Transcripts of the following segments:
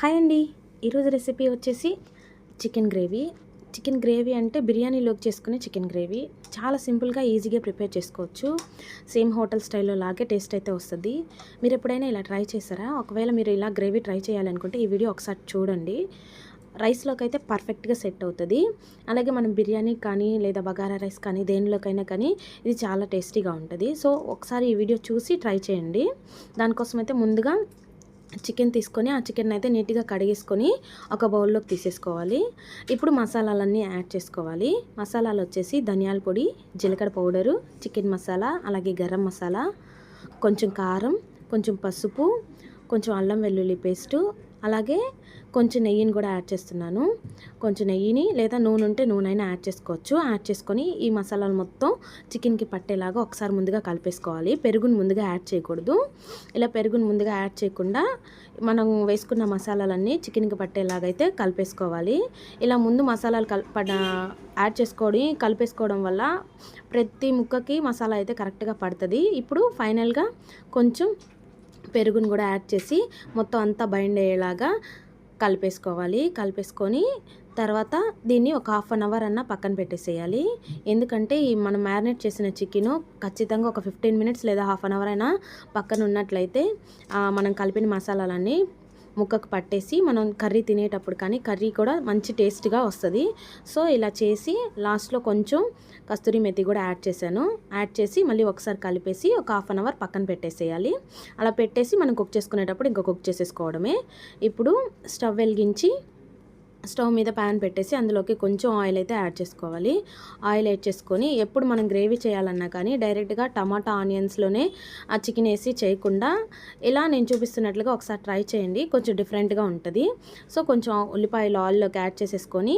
Hi అండి. ఈరోజు recipe వచ్చేసి చికెన్ గ్రేవీ. చికెన్ గ్రేవీ అంటే బిర్యానీలోకి చేసుకునే చికెన్ గ్రేవీ. చాలా సింపుల్గా ఈజీగా ప్రిపేర్ చేసుకోవచ్చు. సేమ్ హోటల్ స్టైల్లో లాగే టేస్ట్ అయితే వస్తుంది. మీరు ఎప్పుడైనా ఇలా ట్రై చేశారా? ఒకవేళ మీరు ఇలా గ్రేవీ ట్రై చేయాలనుకుంటే ఈ వీడియో ఒకసారి చూడండి. రైస్లోకి అయితే పర్ఫెక్ట్గా సెట్ అవుతుంది. అలాగే మనం బిర్యానీ కానీ లేదా బగారా రైస్ కానీ దేనిలోకైనా కానీ ఇది చాలా టేస్టీగా ఉంటుంది. సో ఒకసారి ఈ వీడియో చూసి ట్రై చేయండి. దానికోసం అయితే ముందుగా చికెన్ తీసుకొని ఆ చికెన్ అయితే నీట్గా కడిగేసుకొని ఒక బౌల్లోకి తీసేసుకోవాలి. ఇప్పుడు మసాలాలన్నీ యాడ్ చేసుకోవాలి. మసాలాలు వచ్చేసి ధనియాల పొడి జీలకర్ర పౌడరు చికెన్ మసాలా అలాగే గరం మసాలా కొంచెం కారం కొంచెం పసుపు కొంచెం అల్లం వెల్లుల్లి పేస్టు అలాగే కొంచెం నెయ్యిని కూడా యాడ్ చేస్తున్నాను. కొంచెం నెయ్యిని లేదా నూనె ఉంటే నూనె అయినా యాడ్ చేసుకోవచ్చు. యాడ్ చేసుకొని ఈ మసాలాలు మొత్తం చికెన్కి పట్టేలాగా ఒకసారి ముందుగా కలిపేసుకోవాలి. పెరుగును ముందుగా యాడ్ చేయకూడదు. ఇలా పెరుగును ముందుగా యాడ్ చేయకుండా మనం వేసుకున్న మసాలాలన్నీ చికెన్కి పట్టేలాగా అయితే కలిపేసుకోవాలి. ఇలా ముందు మసాలాలు కల్ యాడ్ చేసుకొని కలిపేసుకోవడం వల్ల ప్రతి ముక్కకి మసాలా అయితే కరెక్ట్గా పడుతుంది. ఇప్పుడు ఫైనల్గా కొంచెం పెరుగును కూడా యాడ్ చేసి మొత్తం అంతా బైండ్ అయ్యేలాగా కలిపేసుకోవాలి. కలిపేసుకొని తర్వాత దీన్ని ఒక హాఫ్ అన్ అవర్ అన్న పక్కన పెట్టేసేయాలి. ఎందుకంటే ఈ మనం మ్యారినేట్ చేసిన చికెన్ ఖచ్చితంగా ఒక ఫిఫ్టీన్ మినిట్స్ లేదా హాఫ్ అన్ అవర్ అయినా పక్కన ఉన్నట్లయితే మనం కలిపిన మసాలాలన్నీ ముక్కకు పట్టేసి మనం కర్రీ తినేటప్పుడు కానీ కర్రీ కూడా మంచి టేస్ట్గా వస్తుంది. సో ఇలా చేసి లాస్ట్లో కొంచెం కస్తూరి మెతి కూడా యాడ్ చేశాను. యాడ్ చేసి మళ్ళీ ఒకసారి కలిపేసి ఒక హాఫ్ అన్ అవర్ పక్కన పెట్టేసేయాలి. అలా పెట్టేసి మనం కుక్ చేసుకునేటప్పుడు ఇంకా కుక్ చేసేసుకోవడమే. ఇప్పుడు స్టవ్ వెలిగించి స్టవ్ మీద ప్యాన్ పెట్టేసి అందులోకి కొంచెం ఆయిల్ అయితే యాడ్ చేసుకోవాలి. ఆయిల్ యాడ్ చేసుకొని ఎప్పుడు మనం గ్రేవీ చేయాలన్నా కానీ డైరెక్ట్గా టమాటా ఆనియన్స్లోనే ఆ చికెన్ వేసి చేయకుండా ఇలా నేను చూపిస్తున్నట్లుగా ఒకసారి ట్రై చేయండి. కొంచెం డిఫరెంట్గా ఉంటుంది. సో కొంచెం ఉల్లిపాయలు ఆయిల్లోకి యాడ్ చేసేసుకొని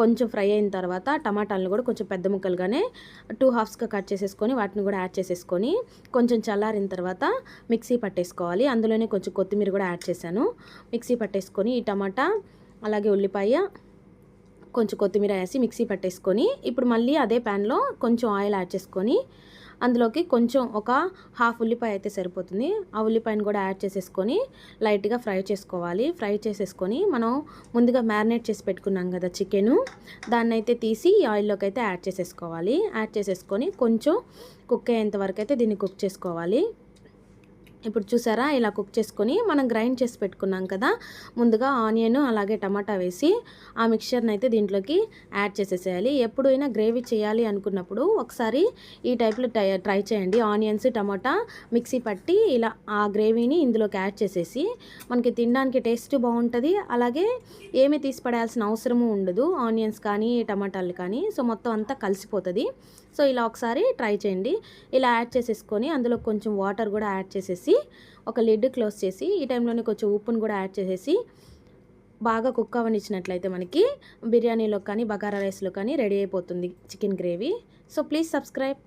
కొంచెం ఫ్రై అయిన తర్వాత టమాటాలను కూడా కొంచెం పెద్ద ముక్కలుగానే టూ హాఫ్స్గా కట్ చేసేసుకొని వాటిని కూడా యాడ్ చేసేసుకొని కొంచెం చల్లారిన తర్వాత మిక్సీ పట్టేసుకోవాలి. అందులోనే కొంచెం కొత్తిమీర కూడా యాడ్ చేశాను. మిక్సీ పట్టేసుకొని ఈ టమాటా అలాగే ఉల్లిపాయ కొంచెం కొత్తిమీర వేసి మిక్సీ పట్టేసుకొని ఇప్పుడు మళ్ళీ అదే ప్యాన్లో కొంచెం ఆయిల్ యాడ్ చేసుకొని అందులోకి కొంచెం ఒక హాఫ్ ఉల్లిపాయ అయితే సరిపోతుంది. ఆ ఉల్లిపాయను కూడా యాడ్ చేసేసుకొని లైట్గా ఫ్రై చేసుకోవాలి. ఫ్రై చేసేసుకొని మనం ముందుగా మ్యారినేట్ చేసి పెట్టుకున్నాం కదా చికెను. దాన్ని అయితే తీసి ఆయిల్లోకి అయితే యాడ్ చేసేసుకోవాలి. యాడ్ చేసేసుకొని కొంచెం కుక్ అయ్యేంత వరకు అయితే దీన్ని కుక్ చేసుకోవాలి. ఇప్పుడు చూసారా? ఇలా కుక్ చేసుకొని మనం గ్రైండ్ చేసి పెట్టుకున్నాం కదా? ముందుగా ఆనియన్ అలాగే టమాటా వేసి ఆ మిక్చర్ని అయితే దీంట్లోకి యాడ్ చేసేసేయాలి. ఎప్పుడైనా గ్రేవీ చేయాలి అనుకున్నప్పుడు ఒకసారి ఈ టైప్లో ట్రై చేయండి. ఆనియన్స్ టమాటా మిక్సీ పట్టి ఇలా ఆ గ్రేవీని ఇందులోకి యాడ్ చేసేసి మనకి తినడానికి టేస్ట్ బాగుంటుంది. అలాగే ఏమీ తీసి పడాల్సిన అవసరము ఉండదు. ఆనియన్స్ కానీ టమాటాలు కానీ సో మొత్తం అంతా కలిసిపోతుంది. సో ఇలా ఒకసారి ట్రై చేయండి. ఇలా యాడ్ చేసేసుకొని అందులో కొంచెం వాటర్ కూడా యాడ్ చేసేసి ఒక లిడ్ క్లోజ్ చేసి ఈ టైంలోనే కొంచెం ఉప్పును కూడా యాడ్ చేసేసి బాగా కుక్ అవనిచ్చినట్లయితే మనకి బిర్యానీలో కానీ బగారా రైస్లో కానీ రెడీ అయిపోతుంది chicken gravy so please subscribe